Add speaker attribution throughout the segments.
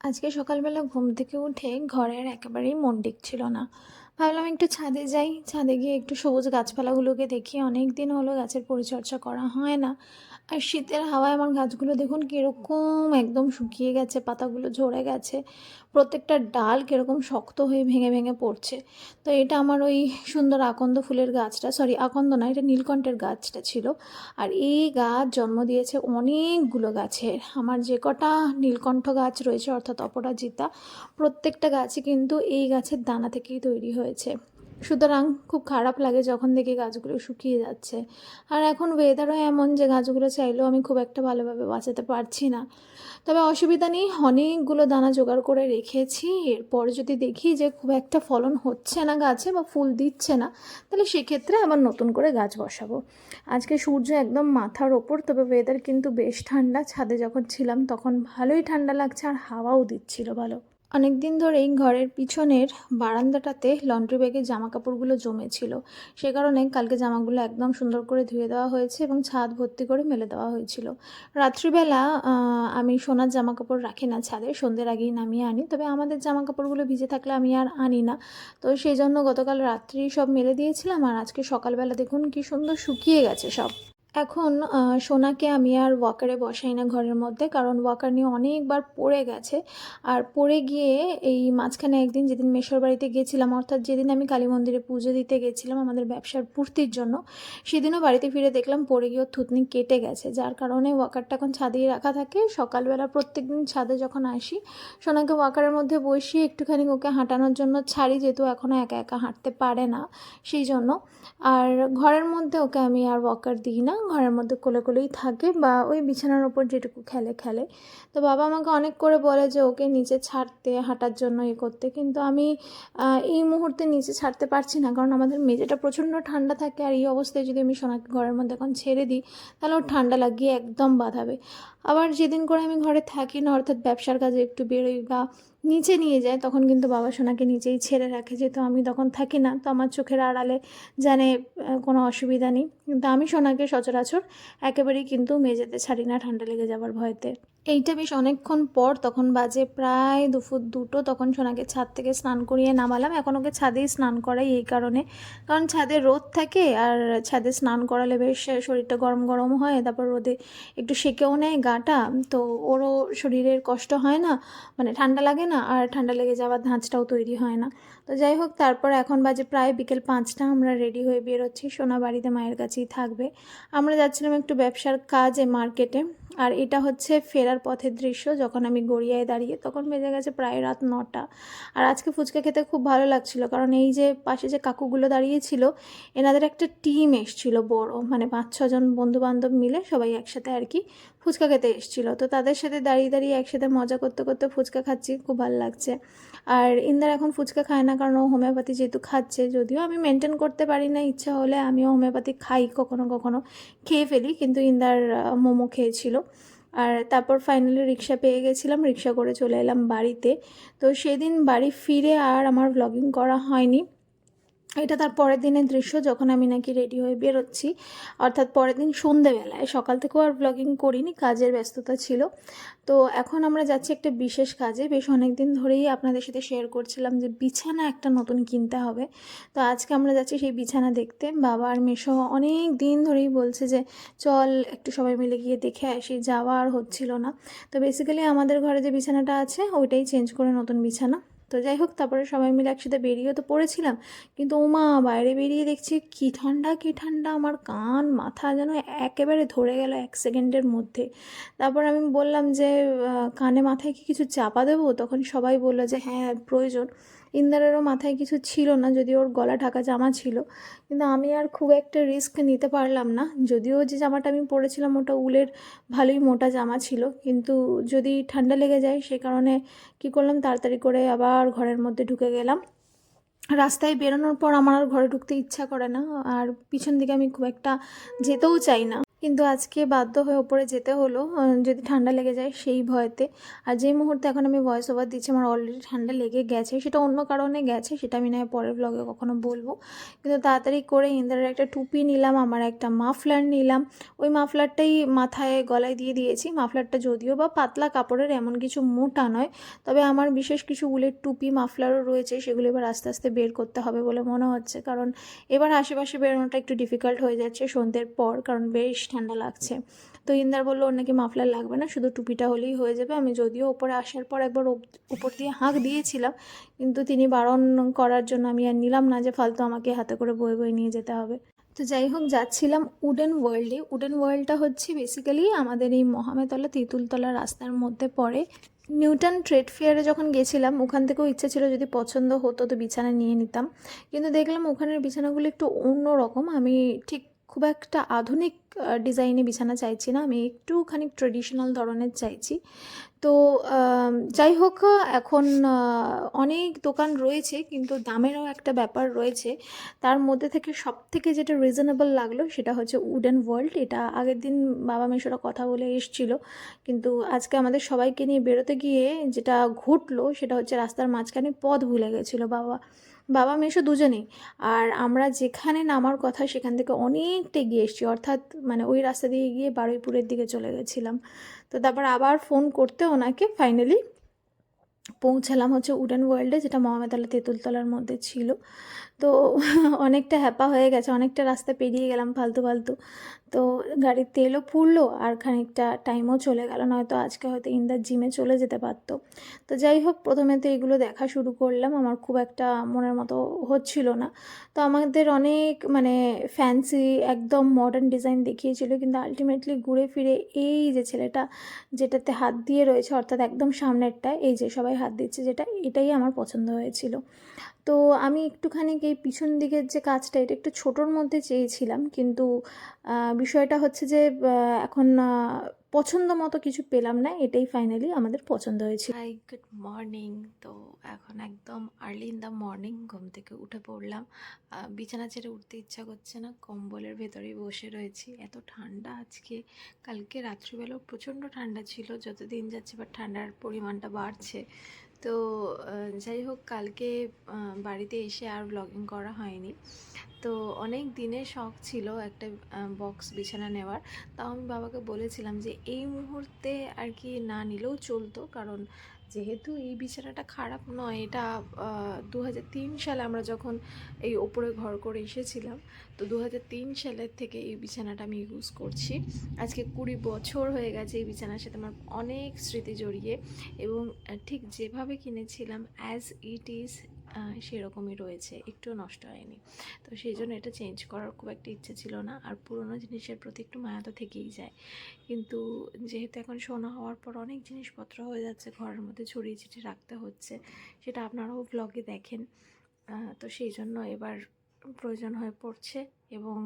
Speaker 1: আজকে সকালবেলা ঘুম থেকে উঠে ঘরের একেবারেই মন ছিল না। ভাবলাম একটু ছাদে যাই। ছাদে গিয়ে একটু সবুজ গাছপালাগুলোকে দেখি। অনেক দিন হলো গাছের পরিচর্যা করা হয় না। আর শীতের হাওয়ায় আমার গাছগুলো দেখুন কীরকম একদম শুকিয়ে গেছে, পাতাগুলো ঝরে গেছে। প্রত্যেকটা ডাল কীরকম শক্ত হয়ে ভেঙে ভেঙে পড়ছে। তো এটা আমার ওই সুন্দর আকন্দ ফুলের গাছটা সরি আকন্দ না, এটা নীলকণ্ঠের গাছটা ছিল। আর এই গাছ জন্ম দিয়েছে অনেকগুলো গাছের আমার যে কটা নীলকণ্ঠ গাছ রয়েছে অর্থাৎ অপরাজিতা, প্রত্যেকটা গাছই কিন্তু এই গাছের দানা থেকেই তৈরি হয়েছে। সুতরাং খুব খারাপ লাগে যখন দেখি গাছগুলো শুকিয়ে যাচ্ছে। আর এখন ওয়েদারও এমন যে গাছগুলো চাইলেও আমি খুব একটা ভালোভাবে বাঁচাতে পারছি না। তবে অসুবিধা নেই, অনেকগুলো দানা জোগাড় করে রেখেছি। এরপর যদি দেখি যে খুব একটা ফলন হচ্ছে না গাছে বা ফুল দিচ্ছে না, তাহলে সেক্ষেত্রে আবার নতুন করে গাছ বসাবো। আজকে সূর্য একদম মাথার ওপর, তবে ওয়েদার কিন্তু বেশ ঠান্ডা। ছাদে যখন ছিলাম তখন ভালোই ঠান্ডা লাগছে আর হাওয়াও দিচ্ছিল ভালো। অনেক দিন ধরেই ঘরের পিছনের বারান্দাটাতে লন্ড্রি ব্যাগে জামা কাপড়গুলো জমেছিল। সে কারণে কালকে জামাগুলো একদম সুন্দর করে ধুয়ে দেওয়া হয়েছে এবং ছাদ ভর্তি করে মেলে দেওয়া হয়েছিল। রাত্রিবেলা আমি সোনার জামা কাপড় রাখি না ছাদে, সন্ধ্যের আগেই নামিয়ে আনি। তবে আমাদের জামা কাপড়গুলো ভিজে থাকলে আমি আর আনি না। তো সেই জন্য গতকাল রাত্রি সব মেলে দিয়েছিলাম আর আজকে সকালবেলা দেখুন কি সুন্দর শুকিয়ে গেছে সব। এখন সোনাকে আমি আর ওয়াকারে বসাই না ঘরের মধ্যে, কারণ ওয়াকার নিয়ে অনেকবার পড়ে গেছে। আর পড়ে গিয়ে এই মাঝখানে একদিন যেদিন মেশর বাড়িতে গেছিলাম, অর্থাৎ যেদিন আমি কালী মন্দিরে পুজো দিতে গেছিলাম আমাদের ব্যবসার পূর্তির জন্য, সেদিনও বাড়িতে ফিরে দেখলাম পড়ে গিয়ে থুতনি কেটে গেছে, যার কারণে ওয়াকারটা এখন ছাদেই রাখা থাকে। সকালবেলা প্রত্যেক দিন ছাদে যখন আসি, সোনাকে ওয়াকারের মধ্যে বসিয়ে একটুখানি ওকে হাঁটানোর জন্য ছাড়ি, যেহেতু এখনও একা একা হাঁটতে পারে না, সেই জন্য। আর ঘরের মধ্যে ওকে আমি আর ওয়াকার দিই না ঘরের মধ্যে কোলে কোলেই থাকে বা ওই বিছানার ওপর যেটুকু খেলে খেলে। তো বাবা আমাকে অনেক করে বলে যে ওকে নিচে ছাড়তে, হাঁটার জন্য এ করতে। কিন্তু আমি এই মুহূর্তে নিচে ছাড়তে পারছি না। কারণ আমাদের মেঝেটা প্রচণ্ড ঠান্ডা থাকে আর এই অবস্থায় যদি আমি সোনাকে ঘরের মধ্যে এখন ছেড়ে দিই, তাহলে ওর ঠান্ডা লাগিয়ে একদম বাঁধাবে। আবার যেদিন করে আমি ঘরে থাকি না, অর্থাৎ ব্যবসার কাজে একটু বেরোই বা নিচে নিয়ে যায়, তখন কিন্তু বাবা সোনাকে নিচেই ছেড়ে রাখে যেহেতু আমি তখন থাকি না, তো আমার চোখের আড়ালে জানে কোনো অসুবিধা নেই। কিন্তু আমি সোনাকে সচরাচর একেবারেই কিন্তু মেঝেতে ছাড়ি না, ঠান্ডা লেগে যাবার ভয়তে। এইটা বেশ অনেকক্ষণ পর তখন বাজে প্রায় দুপুর দুটো, তখন সোনাকে ছাদ থেকে স্নান করিয়ে নামালাম। এখন ওকে ছাদেই স্নান করাই এই কারণে। কারণ ছাদে রোদ থাকে আর ছাদে স্নান করালে বেশ শরীরটা গরম গরম হয়, তারপর রোদে একটু সেকেও নেয় গাটা। তো ওরও শরীরের কষ্ট হয় না মানে ঠান্ডা লাগে না, আর ঠান্ডা লেগে যাওয়ার ধাঁচটাও তৈরি হয় না। তো যাই হোক, তারপর এখন বাজে প্রায় বিকেল পাঁচটা, আমরা রেডি হয়ে বেরোচ্ছি। সোনা বাড়িতে মায়ের কাছেই থাকবে। আমরা যাচ্ছিলাম একটু ব্যবসার কাজে, মার্কেটে। আর এটা হচ্ছে ফেরার পথের দৃশ্য, যখন আমি গড়িয়ায় দাঁড়িয়ে, তখন বেজে গেছে প্রায় রাত নটা। আর আজকে ফুচকা খেতে খুব ভালো লাগছিল, কারণ এই যে পাশে যে কাকুগুলো দাঁড়িয়েছিল, এনাদের একটা টিম এসছিল বড় মানে পাঁচ ছজন বন্ধু বান্ধব মিলে সবাই একসাথে আর কি ফুচকা খেতে এসেছিল। তো তাদের সাথে দাঁড়িয়ে দাঁড়িয়ে একসাথে মজা করতে করতে ফুচকা খাচ্ছি, খুব ভালো লাগছে। আর ইন্দার এখন ফুচকা খায় না, কারণ ও হোমিওপ্যাথি যেহেতু খাচ্ছে, যদিও আমি মেনটেন করতে পারি না, ইচ্ছা হলে আমিও হোমিওপ্যাথি খাই, কখনো কখনো খেয়ে ফেলি, কিন্তু ইন্দার মোমো খেয়েছিল। আর তারপর ফাইনালি রিক্সা পেয়ে গেছিলাম, রিক্সা করে চলে এলাম বাড়িতে। তো সেদিন বাড়ি ফিরে আর আমার ব্লগিং করা হয়নি। এটা তার পরের দিনের দৃশ্য যখন আমি নাকি রেডি হয়ে বেরোচ্ছি। অর্থাৎ পরের দিন সন্ধেবেলায়। সকাল থেকেও আর ব্লগিং করিনি, কাজের ব্যস্ততা ছিল। তো এখন আমরা যাচ্ছি একটা বিশেষ কাজে। বেশ অনেক দিন ধরেই আপনাদের সাথে শেয়ার করছিলাম যে বিছানা একটা নতুন কিনতে হবে। তো আজকে আমরা যাচ্ছি সেই বিছানা দেখতে। বাবা আর মেশো অনেক দিন ধরেই বলছে যে, চল একটু সবাই মিলে গিয়ে দেখে আসি। যাওয়া আর হচ্ছিল না। তো বেসিক্যালি আমাদের ঘরে যে বিছানাটা আছে, ওইটাই চেঞ্জ করে নতুন বিছানা। তো যাই হোক, তারপরে সবাই মিলে একসাথে বেরিয়েও তো পড়েছিলাম। কিন্তু ওমা, বাইরে বেরিয়ে দেখছি কি ঠান্ডা কি ঠান্ডা, আমার কান, মাথা যেন একেবারে ধরে গেল এক সেকেন্ডের মধ্যে। তারপর আমি বললাম যে কানে মাথায় কি কিছু চাপা দেবো? তখন সবাই বলল যে হ্যাঁ প্রয়োজন। ইন্দারেরও মাথায় কিছু ছিল না যদি ওর গলা ঢাকা জামা ছিল। কিন্তু আমি আর খুব একটা রিস্ক নিতে পারলাম না। যদিও যে জামাটা আমি পরেছিলাম ওটা উলের ভালোই মোটা জামা ছিল। কিন্তু যদি ঠান্ডা লেগে যায়, সে কারণে কি করলাম, তাড়াতাড়ি করে আবার ঘরের মধ্যে ঢুকে গেলাম। রাস্তায় বেরোনোর পর আমার আর ঘরে ঢুকতে ইচ্ছা করে না। আর পিছন দিকে আমি খুব একটা যেতেও চাই না। কিন্তু আজকে বাধ্য হয়ে ওপরে যেতে হলো যদি ঠান্ডা লেগে যায় সেই ভয়েতে। আর যেই মুহূর্তে এখন আমি ভয়েস ওভার দিচ্ছি, আমার অলরেডি ঠান্ডা লেগে গেছে। সেটা অন্য কারণে গেছে, সেটা আমি না পরের ব্লগে কখনো বলব। কিন্তু তাড়াতাড়ি করে ইন্দ্রের একটা টুপি নিলাম, আমার একটা মাফলার নিলাম। ওই মাফলারটাই মাথায় গলায় দিয়ে দিয়েছি। মাফলারটা যদিও বা পাতলা কাপড়ের, এমন কিছু মোটা নয়। তবে আমার বিশেষ কিছু উলের টুপি মাফলারও রয়েছে, সেগুলো এবার আস্তে আস্তে বের করতে হবে বলে মনে হচ্ছে। কারণ এবার আশেপাশে বেরোনোটা একটু ডিফিকাল্ট হয়ে যাচ্ছে সন্ধ্যের পর, কারণ বেশ ঠান্ডা লাগছে। তো ইন্দার বলল, ওর নাকি মাফলার লাগবে না, শুধু টুপিটা হলেই হয়ে যাবে। আমি যদিও ওপরে আসার পর একবার উপর দিয়ে হাঁক দিয়েছিলাম, কিন্তু তিনি বারণ করার জন্য আমি আর নিলাম না যে ফালতু আমাকে হাতে করে বয়ে বয়ে নিয়ে যেতে হবে। তো যাই হোক, যাচ্ছিলাম উডেন ওয়ার্ল্ডে। উডেন ওয়ার্ল্ডটা হচ্ছে বেসিক্যালি আমাদের এই মহামেতলা তেঁতুলতলা রাস্তার মধ্যে পড়ে। নিউটন ট্রেড ফেয়ারে যখন গেছিলাম, ওখান থেকেও ইচ্ছে ছিল যদি পছন্দ হতো তো বিছানা নিয়ে নিতাম। কিন্তু দেখলাম ওখানের বিছানাগুলো একটু অন্য রকম আমি ঠিক খুব একটা আধুনিক ডিজাইনে বিছানা চাইছি না। আমি একটুখানি ট্রেডিশনাল ধরনের চাইছি। তো যাই হোক, এখন অনেক দোকান রয়েছে, কিন্তু দামেরও একটা ব্যাপার রয়েছে। তার মধ্যে থেকে সব থেকে যেটা রিজনেবল লাগল সেটা হচ্ছে উডেন ওয়ার্ল্ড এটা আগের দিন বাবা মেশোরা কথা বলে এসছিল। কিন্তু আজকে আমাদের সবাইকে নিয়ে বেরোতে গিয়ে যেটা ঘটলো সেটা হচ্ছে রাস্তার মাঝখানে পথ ভুলে গেছিল বাবা। বাবা মেশো দুজনেই, আর আমরা যেখানে নামার কথা সেখান থেকে অনেকটা এগিয়ে এসেছি। অর্থাৎ মানে ওই রাস্তা দিয়ে গিয়ে বারুইপুরের দিকে চলে গেছিলাম। তো তারপর আবার ফোন করতে ওনাকে ফাইনালি পৌঁছালাম হচ্ছে উডেন ওয়ার্ল্ডে যেটা মহামেদালা তেঁতুলতলার মধ্যে ছিল। তো অনেকটা হ্যাপা হয়ে গেছে, অনেকটা রাস্তা পেরিয়ে গেলাম ফালতু ফালতু। তো গাড়ির তেলও পুড়লো আর খানিকটা টাইমও চলে গেল, নয়তো আজকে হয়তো ইন্দার জিমে চলে যেতে পারতো। তো যাই হোক, প্রথমে তো এগুলো দেখা শুরু করলাম, আমার খুব একটা মনের মতো হচ্ছিল না। তো আমাদের অনেক মানে ফ্যান্সি একদম মডার্ন ডিজাইন দেখিয়েছিল, কিন্তু আলটিমেটলি ঘুরে ফিরে এই যে ছেলেটা যেটাতে হাত দিয়ে রয়েছে, অর্থাৎ একদম সামনেরটা, এই যে সবাই হাত দিচ্ছে, যেটা এটাই আমার পছন্দ হয়েছিল। তো আমি একটুখানি এই পিছন দিকের যে কাজটা, এটা একটু ছোটোর মধ্যে চেয়েছিলাম। কিন্তু বিষয়টা হচ্ছে যে এখন পছন্দ মতো কিছু পেলাম না, এটাই ফাইনালি আমাদের পছন্দ হয়েছিল।
Speaker 2: হাই গুড মর্নিং তো এখন একদম আর্লি ইন দ্য মর্নিং ঘুম থেকে উঠে পড়লাম। বিছানা ছেড়ে উঠতে ইচ্ছা করছে না, কম্বলের ভেতরেই বসে রয়েছি। এত ঠান্ডা আজকে, কালকে রাত্রিবেলাও প্রচণ্ড ঠান্ডা ছিল যত দিন যাচ্ছে বা ঠান্ডার পরিমাণটা বাড়ছে। তো যাই হোক কালকে বাড়িতে এসে আর ব্লগিং করা হয়নি। তো অনেক দিনের শখ ছিল একটা বক্স বিছানা নেওয়ার। তাও আমি বাবাকে বলেছিলাম যে, এই মুহূর্তে আর কি না নিলেও চলতো। কারণ যেহেতু এই বিছানাটা খারাপ নয়, এটা দু সালে আমরা যখন এই ওপরে ঘর করে এসেছিলাম, তো দু সালের থেকে এই বিছানাটা আমি ইউজ করছি। আজকে কুড়ি বছর হয়ে গেছে এই বিছানার সাথে আমার অনেক স্মৃতি জড়িয়ে এবং ঠিক যেভাবে কিনেছিলাম অ্যাজ ইট ইজ সেরকমই রয়েছে, একটুও নষ্ট হয়নি। তো সেই জন্য এটা চেঞ্জ করার খুব একটা ইচ্ছে ছিল না, আর পুরোনো জিনিসের প্রতি একটু মায়া তো থেকেই যায়। কিন্তু যেহেতু এখন সোনা হওয়ার পর অনেক জিনিসপত্র হয়ে যাচ্ছে, ঘরের মধ্যে ছড়িয়ে ছিটিয়ে রাখতে হচ্ছে, সেটা আপনারাও ব্লগে দেখেন। তো সেই জন্য এবার প্রয়োজন হয়ে পড়ছে এবং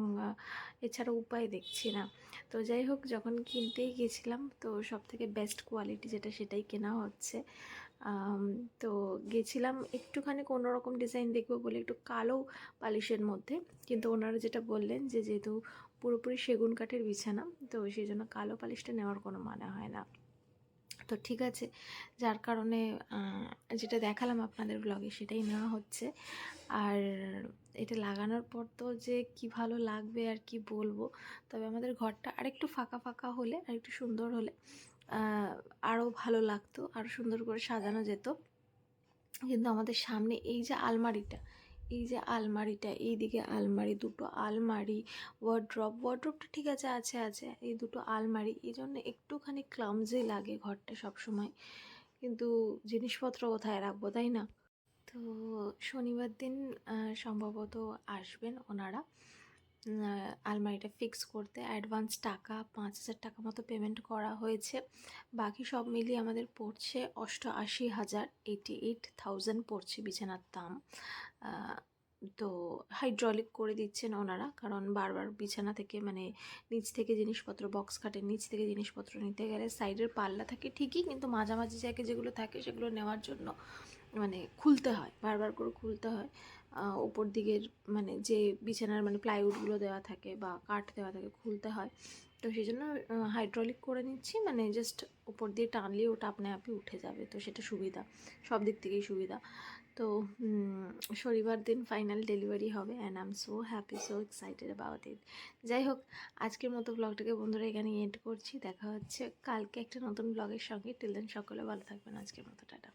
Speaker 2: এছাড়া উপায় দেখছি না। তো যাই হোক, যখন কিনতেই গেছিলাম, তো সব থেকে বেস্ট কোয়ালিটি যেটা সেটাই কেনা হচ্ছে। তো গেছিলাম একটুখানি কোনো রকম ডিজাইন দেখব বলে একটু কালো পালিশের মধ্যে। কিন্তু ওনারা যেটা বললেন যে যেহেতু পুরোপুরি সেগুন কাঠের বিছানা, তো সেই জন্য কালো পালিশটা নেওয়ার কোনো মানে হয় না। তো ঠিক আছে, যার কারণে যেটা দেখালাম আপনাদের ব্লগে সেটাই নেওয়া হচ্ছে। আর এটা লাগানোর পর তো যে কি ভালো লাগবে আর কি বলব, তবে আমাদের ঘরটা আরেকটু ফাঁকা ফাঁকা হলে আর একটু সুন্দর হলে আরও ভালো লাগতো আরও সুন্দর করে সাজানো যেত। কিন্তু আমাদের সামনে এই যে আলমারিটা, এই যে আলমারিটা, এইদিকে আলমারি, দুটো আলমারি ওয়ার্ড্রপ ওয়ার্ড্রপটা ঠিক আছে আছে আছে, এই দুটো আলমারি, এই জন্য একটুখানি ক্লামজি লাগে ঘরটা সব সময় কিন্তু জিনিসপত্র কোথায় রাখব, তাই না? তো শনিবার দিন সম্ভবত আসবেন ওনারা। আলমারিটা ফিক্স করতে অ্যাডভান্স টাকা, পাঁচ হাজার টাকা মতো পেমেন্ট করা হয়েছে। বাকি সব মিলিয়ে আমাদের পড়ছে অষ্টআশি হাজার এইটি এইট থাউজেন্ড পড়ছে বিছানার দাম। তো হাইড্রলিক করে দিচ্ছেন ওনারা, কারণ বারবার বিছানা থেকে মানে নিচ থেকে জিনিসপত্র বক্স কাটের নিচ থেকে জিনিসপত্র নিতে গেলে সাইডের পাল্লা থাকে ঠিকই, কিন্তু মাঝামাঝি জায়গায় যেগুলো থাকে সেগুলো নেওয়ার জন্য মানে খুলতে হয়, বারবার করে খুলতে হয়। ওপর দিকের মানে যে বিছানার মানে প্লাইউডগুলো দেওয়া থাকে বা কাঠ দেওয়া থাকে খুলতে হয়। তো সেই জন্য হাইড্রোলিক করে নিচ্ছি মানে জাস্ট উপর দিয়ে টানলে ওটা আপনা আপনি উঠে যাবে, তো সেটা সুবিধা, সব দিক থেকেই সুবিধা। তো শনিবার দিন ফাইনাল ডেলিভারি হবে and I am so happy so excited about it যাই হোক, আজকের মতো ব্লগটাকে বন্ধুরা এখানে এন্ড করছি, দেখা হচ্ছে কালকে একটা নতুন ব্লগের সঙ্গে। টিল দেন সকলে ভালো থাকবেন, আজকের মতো, টাটা।